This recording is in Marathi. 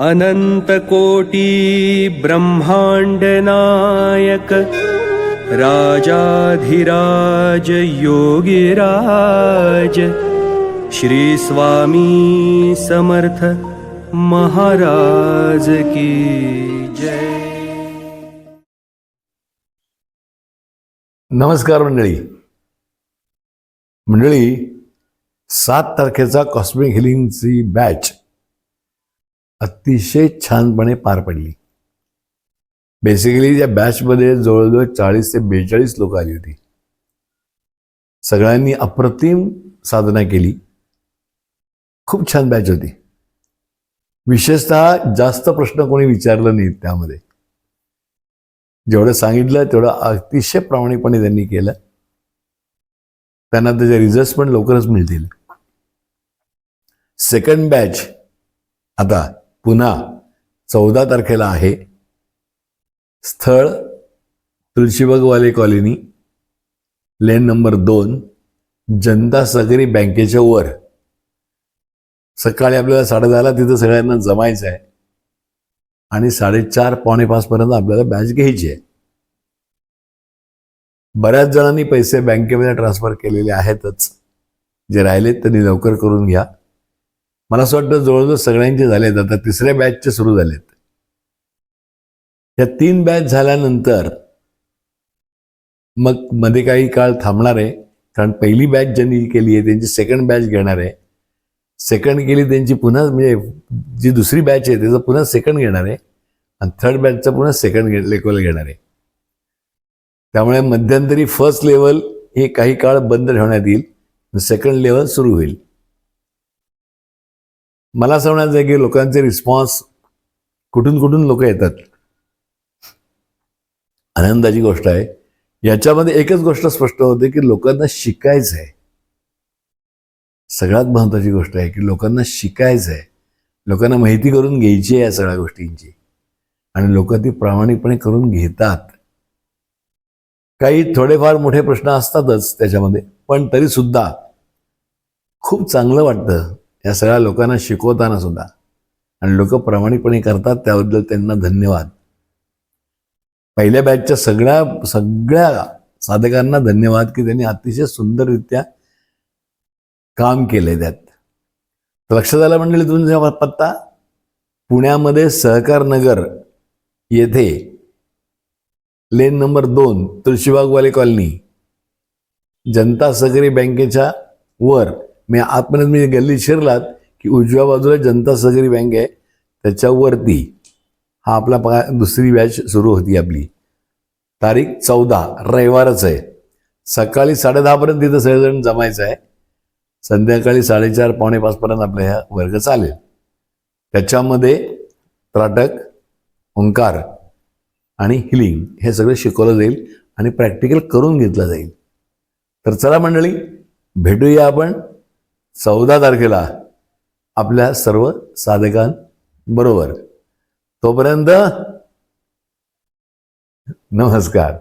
अनन्तकोटि ब्रह्माण्ड नायक राजाधिराज योगिराज श्री स्वामी समर्थ महाराज की जय। नमस्कार मंडळी. मंडळी सात तारखेचा कॉस्मिक हिलिंगची बॅच अतिशय छानपणे पार पडली. बेसिकली त्या बॅचमध्ये जवळजवळ चाळीस ते बेचाळीस लोक आली होती. सगळ्यांनी अप्रतिम साधना केली. खूप छान बॅच होती. विशेषतः जास्त प्रश्न कोणी विचारलं नाही त्यामध्ये. जेवढं सांगितलं तेवढं अतिशय प्रामाणिकपणे त्यांनी केलं. त्यांना त्याचे रिझल्ट पण लवकरच मिळतील. सेकंड बॅच आता पुन्हा चौदा तारखेला आहे. स्थळ तुळशीबागवाले कॉलनी लेन नंबर दोन जनता सहकारी बँकेच्या वर. सकाळी आपल्याला साडेदहाला तिथं सगळ्यांना जमायचं आहे. आणि साडेचार पावणे पाचपर्यंत आपल्याला बॅच घ्यायची आहे. बऱ्याच जणांनी पैसे बँकेमध्ये ट्रान्सफर केलेले आहेतच. जे राहिलेत त्यांनी लवकर करून घ्या. मला असं वाटतं जवळजवळ सगळ्यांचे झालेत आता तिसऱ्या बॅचचे सुरू झालेत. या तीन बॅच झाल्यानंतर मग मध्ये काही काळ थांबणार आहे कारण पहिली बॅच ज्यांनी केली आहे त्यांची सेकंड बॅच घेणार आहे. सेकंड केली त्यांची पुन्हा म्हणजे जी दुसरी बॅच आहे त्याचं पुन्हा सेकंड घेणार आहे. आणि थर्ड बॅचचं पुन्हा सेकंड लेवल घेणार आहे. त्यामुळे मध्यंतरी फर्स्ट लेवल हे काही काळ बंद ठेवण्यात येईल सेकंड लेवल सुरू होईल. मला असं म्हणायचं आहे की लोकांचे रिस्पॉन्स कुठून कुठून लोक येतात? आनंदाची गोष्ट आहे. याच्यामध्ये एकच गोष्ट स्पष्ट होते की लोकांना शिकायचं आहे. सगळ्यात महत्वाची गोष्ट आहे की लोकांना शिकायचं आहे. लोकांना माहिती करून घ्यायची आहे या सगळ्या गोष्टींची. आणि लोक ती प्रामाणिकपणे करून घेतात. काही थोडेफार मोठे प्रश्न असतातच त्याच्यामध्ये पण तरी सुद्धा खूप चांगलं वाटतं. या सगळ्या लोकांना शिकवताना सुद्धा. आणि लोक प्रामाणिकपणे करतात त्याबद्दल त्यांना धन्यवाद. पहिल्या बॅचच्या सगळ्या सगळ्या साधकांना धन्यवाद की त्यांनी अतिशय सुंदररित्या काम केले त्यात. लक्षात आलं मंडळी तुमचा पत्ता पुण्यामध्ये सहकार नगर येथे लेन नंबर दोन तुळशीबागवाले कॉलनी जनता सहकारी बँकेच्या वर मी आतपर्यंत मी गल्ली शिरलात की उजव्या बाजूला जनता सहकारी बँक आहे. त्याच्यावरती हा आपला पगार दुसरी बॅच सुरू होती आपली. तारीख चौदा रविवारच आहे. सकाळी साडेदहापर्यंत तिथं सगळेजण जमायचं आहे. संध्याकाळी साडेचार पावणे पाचपर्यंत आपला ह्या वर्ग चालेल. त्याच्यामध्ये त्राटक ओंकार आणि हिलिंग हे सगळं शिकवलं जाईल आणि प्रॅक्टिकल करून घेतलं जाईल. तर चला मंडळी भेटूया आपण. चौदा तारखेला आपल्या सर्व साधकांबरोबर तोपर्यंत नमस्कार.